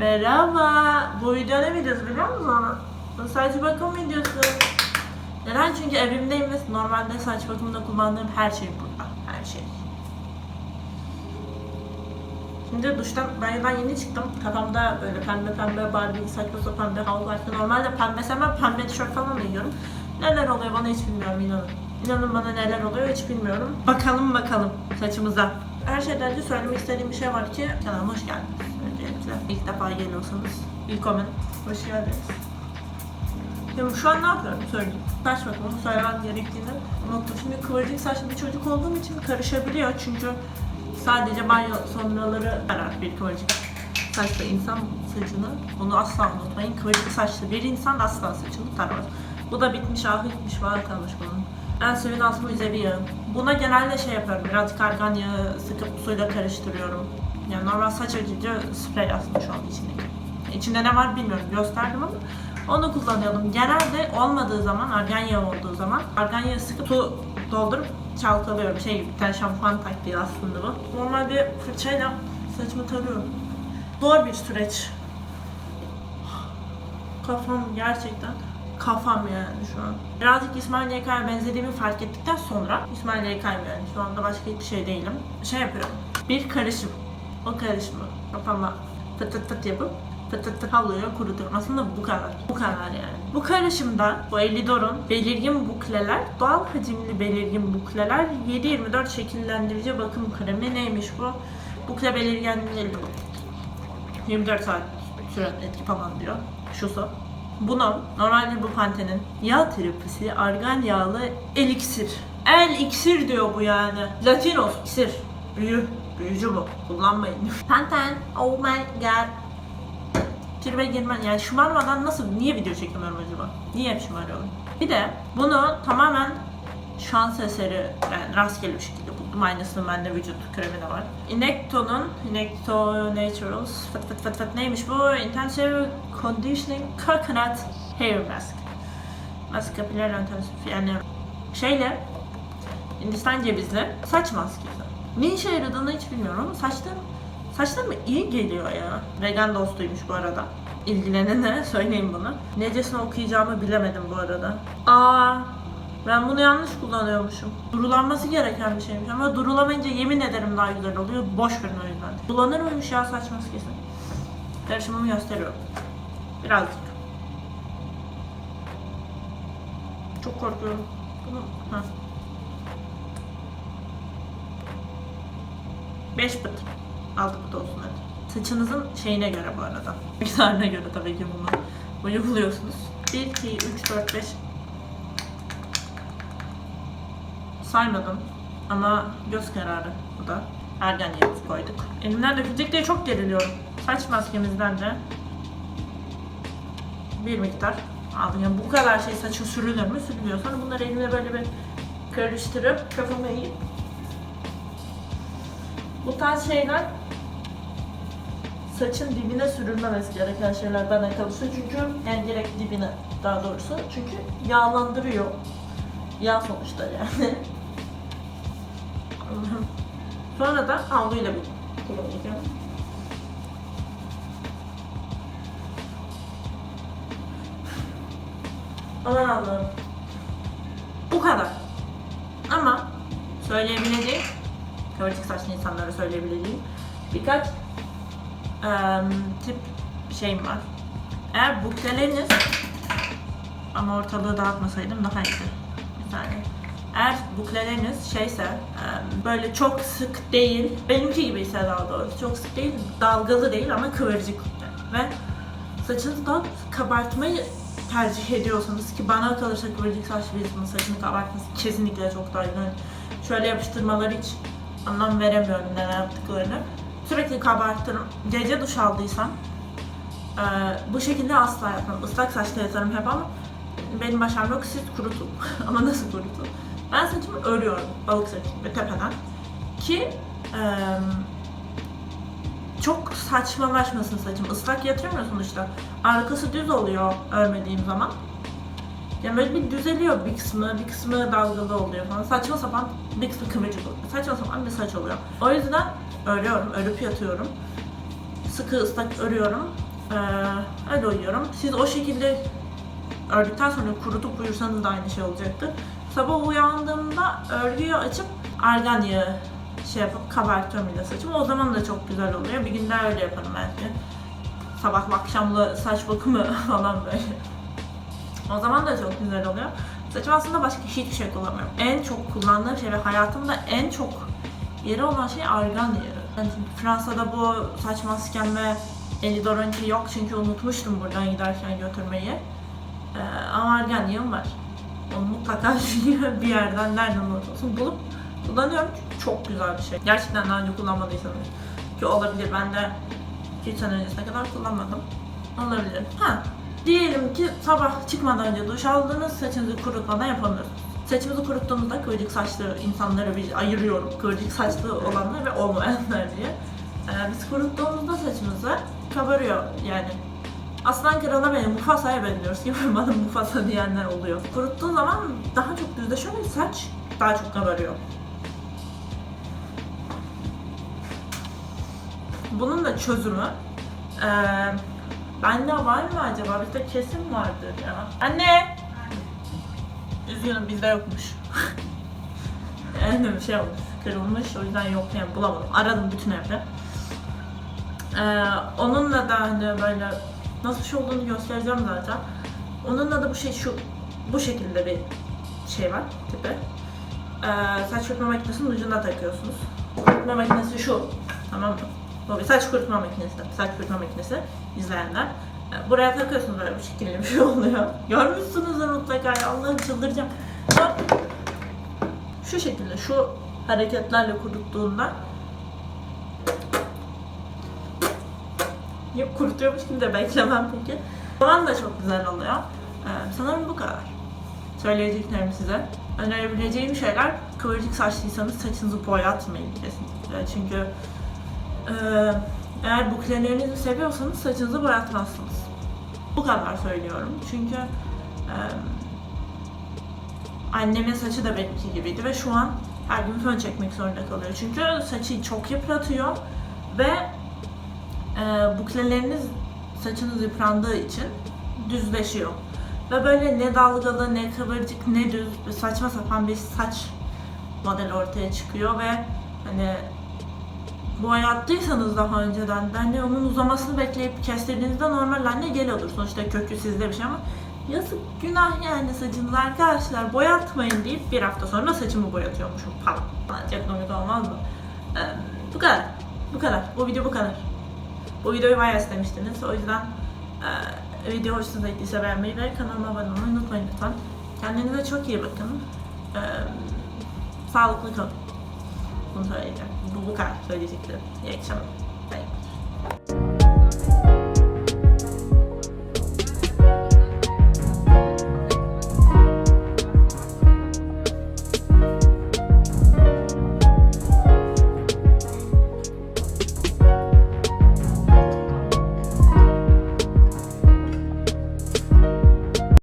Merhaba. Bu video ne videosu biliyor musun? Saç bakım videosu. Neden? Çünkü evimdeyim ve normalde saç bakımında kullandığım her şey burada. Her şey. Şimdi duştan banyodan yeni çıktım. Kafamda böyle pembe pembe Barbie, saçma sapan bir havlu varsa normalde pembe sevmem, pembe tişört falan giyiyorum. Neler oluyor bana hiç bilmiyorum inanın. İnanın bana neler oluyor hiç bilmiyorum. Bakalım bakalım saçımıza. Her şeyden önce söylemek istediğim bir şey var ki kanalıma hoş geldiniz. Öncelikle ilk defa geliyorsanız ilk comment. Hoş geldiniz. Şimdi şu an ne yapıyorum söyleyeyim. Saç bakımı söylemem gerektiğini unuttum. Şimdi kıvırcık saçlı bir çocuk olduğum için karışabiliyor çünkü sadece banyo sonraları arar bir kıvırcık saçlı insan saçını. Bunu asla unutmayın. Kıvırcık saçlı bir insan asla saçını taramaz. Bu da bitmiş, ah bitmiş, var kalmış bunun. En sevdiğim aslında üzevi yağı. Buna genelde şey yapıyorum, birazcık argan yağı sıkıp suyla karıştırıyorum. Yani normal saç açıcı sprey aslında şu an içindeki. İçinde ne var bilmiyorum, gösterdim ama onu kullanıyordum. Genelde olmadığı zaman, argan yağı olduğu zaman argan yağı sıkıp su doldurup çalkalıyorum. Şey gibi, bir tane şampuan taktiği aslında bu. Normal bir fırçayla saçımı tarıyorum. Zor bir süreç. Kafam gerçekten kafam yani şu an. Birazcık İsmail YK'ya benzediğimi fark ettikten sonra İsmail YK'yım yani şu anda başka hiçbir şey değilim. Şey yapıyorum. Bir karışım. O karışımı kafama fıt fıt fıt yapıp fıt fıt fıt havluya kurutuyorum. Aslında bu kadar. Bu kadar yani. Bu karışımda bu Elidor'un belirgin bukleler, doğal hacimli belirgin bukleler 7-24 şekillendirici bakım kremi neymiş bu? Bukle belirgenliği 24 saat süren etki falan diyor. Şusu. Bunu normalde bu Pantene'in yağ terapisi argan yağlı eliksir. El iksir diyor bu yani. Latinos iksir. Büyü. Büyücü bu. Kullanmayın. Pantene. Oh my god. Tribe girmen yani şımarmadan nasıl niye video çekemiyorum acaba? Niye hep şımarıyorum? Bir de bunu tamamen şans eseri yani rastgele bir şekilde buldum. Aynısının bende vücut kremi de var. Inecto'nun Inecto Naturals fıt fıt fıt fıt neymiş bu? Intensive Conditioning Coconut Hair Mask. Mask kapiler intensif yani şeyle Hindistan cevizli saç maskesi. Ne işe yaradığını hiç bilmiyorum ama saçlarım saçlarıma iyi geliyor ya. Vegan dostuymuş bu arada. İlgilenene söyleyeyim bunu. Necesini okuyacağımı bilemedim bu arada. Aa ben bunu yanlış kullanıyormuşum. Durulanması gereken bir şeymiş ama durulamayınca yemin ederim daha güzel oluyor. Boş verin o yüzden. Kullanır mıymış ya saç maskesi? Karışımımı gösteriyorum. Birazcık. Çok korkuyorum. Bunu... Ha. 5 pıt. 6 pıt olsun hadi. Saçınızın şeyine göre bu arada. Miktarına göre tabii ki bunu uyguluyorsunuz. 1, 2, 3, 4, 5. Saymadım. Ama göz kararı bu da. Ergen yağımızı koyduk. Elimden dökülecek diye çok geriliyorum. Saç maskemizden de bir miktar aldım. Yani bu kadar şey saça sürülür mü? Sürülüyor. Sonra bunları elimle böyle bir karıştırıp kafama eğip bu tarz şeyler saçın dibine sürülmemesi gereken şeyler bana kalırsa çünkü yani direkt dibine daha doğrusu çünkü yağlandırıyor. Yağ sonuçta yani. Sonra da havluyla bir kullanacağım. Aman Allah'ım. Bu kadar. Ama söyleyebileceğim, kıvırcık saçlı insanlara söyleyebileceğim birkaç em, tip şeyim var. Eğer bukleleriniz ama ortalığı dağıtmasaydım daha iyiydi. Saniye. Eğer bukleleriniz şeyse böyle çok sık değil, benimki gibi ise daha doğrusu çok sık değil, dalgalı değil ama kıvırcık ve saçınızı daha kabartmayı tercih ediyorsanız ki bana kalırsa kıvırcık saçlı bir saçını kabartması kesinlikle çok daha iyi. Yani şöyle yapıştırmaları hiç anlam veremiyorum neler yaptıklarını. Sürekli kabartırım. Gece duş aldıysam e, bu şekilde asla yapmam. Islak saçta yatarım hep ama benim başarım yok siz kurutun. ama nasıl kurutun? Ben saçımı örüyorum balık saçı ve tepeden. Ki e, çok saçmalaşmasın saçım. Islak yatırmıyor sonuçta. Arkası düz oluyor örmediğim zaman. Yani böyle bir düzeliyor bir kısmı, bir kısmı dalgalı oluyor falan. Saçma sapan bir kısmı kıvırcık oluyor. Saçma sapan bir saç oluyor. O yüzden örüyorum, örüp yatıyorum. Sıkı ıslak örüyorum Ee, öyle uyuyorum. Siz o şekilde ördükten sonra kurutup uyursanız da aynı şey olacaktır. Sabah uyandığımda örgüyü açıp argan yağı şey yapıp kabartıyorum bir de saçımı. O zaman da çok güzel oluyor. Bir gün daha öyle yaparım belki. Sabah akşamlı saç bakımı falan böyle. O zaman da çok güzel oluyor. Saçım aslında başka hiçbir şey kullanmıyorum. En çok kullandığım şey ve hayatımda en çok yeri olan şey argan yağı. Yani Fransa'da bu saç maskem ve Elidoron'unki yok çünkü unutmuştum buradan giderken götürmeyi. Ee, ama argan yağım var. Onu mutlaka bir yerden nereden olursa bulup kullanıyorum çünkü çok güzel bir şey. Gerçekten daha önce kullanmadıysanız ki olabilir. Ben de 2 sene öncesine kadar kullanmadım. Olabilir. Ha, diyelim ki sabah çıkmadan önce duş aldınız, saçınızı kurutmadan yapamıyorsunuz. Saçımızı kuruttuğumuzda kıvırcık saçlı insanları bir ayırıyorum. Kıvırcık saçlı olanlar ve olmayanlar diye. Ee, biz kuruttuğumuzda saçımızı kabarıyor yani. Aslan krala benim Mufasa'ya benziyoruz gibi bana Mufasa diyenler oluyor. Kuruttuğu zaman daha çok düzleşiyor ve saç daha çok kabarıyor. Bunun da çözümü eee bende var mı acaba? Bizde kesin vardır ya. Anne! Üzgünüm bizde yokmuş. bir şey olmuş, kırılmış o yüzden yok yani bulamadım. Aradım bütün evde. Eee onunla da hani böyle nasıl bir şey olduğunu göstereceğim zaten. Onunla da bu şey şu bu şekilde bir şey var tipi. Eee saç kurutma makinesinin ucuna takıyorsunuz. Kurutma makinesi şu. Tamam mı? Bu bir saç kurutma makinesi. Saç kurutma makinesi izleyenler. Ee, Buraya takıyorsunuz böyle bir şekilde bir şey oluyor. Görmüşsünüzdür mutlaka ya Allah'ım çıldıracağım. Bak, Şu şekilde şu hareketlerle kuruttuğunda Yok kurutuyormuş gibi de beklemem peki. Falan da çok güzel oluyor. Ee, sanırım bu kadar. Söyleyeceklerim size. Önerebileceğim şeyler kıvırcık saçlıysanız saçınızı boyatmayın kesinlikle. Çünkü eğer buklelerinizi seviyorsanız saçınızı boyatmazsınız. Bu kadar söylüyorum. Çünkü e, annemin saçı da benimki gibiydi ve şu an her gün fön çekmek zorunda kalıyor. Çünkü saçı çok yıpratıyor ve e, bukleleriniz saçınız yıprandığı için düzleşiyor. Ve böyle ne dalgalı, ne kıvırcık, ne düz, saçma sapan bir saç modeli ortaya çıkıyor ve hani boyattıysanız daha önceden de hani onun uzamasını bekleyip kestirdiğinizde normal haline gel olur. Sonuçta kökü sizde bir şey ama yazık günah yani saçınız arkadaşlar boyatmayın deyip bir hafta sonra saçımı boyatıyormuşum falan. Lan Çok komik olmaz mı? Ee, bu kadar. Bu kadar. Bu video bu kadar. Bu videoyu bayağı istemiştiniz. O yüzden e, video hoşunuza gittiyse beğenmeyi ve kanalıma abone olmayı unutmayın lütfen. Kendinize çok iyi bakın. Ee, sağlıklı kalın. Bunu söyleyeceğim. Bu kadar söyleyeceklerim. İyi akşamlar.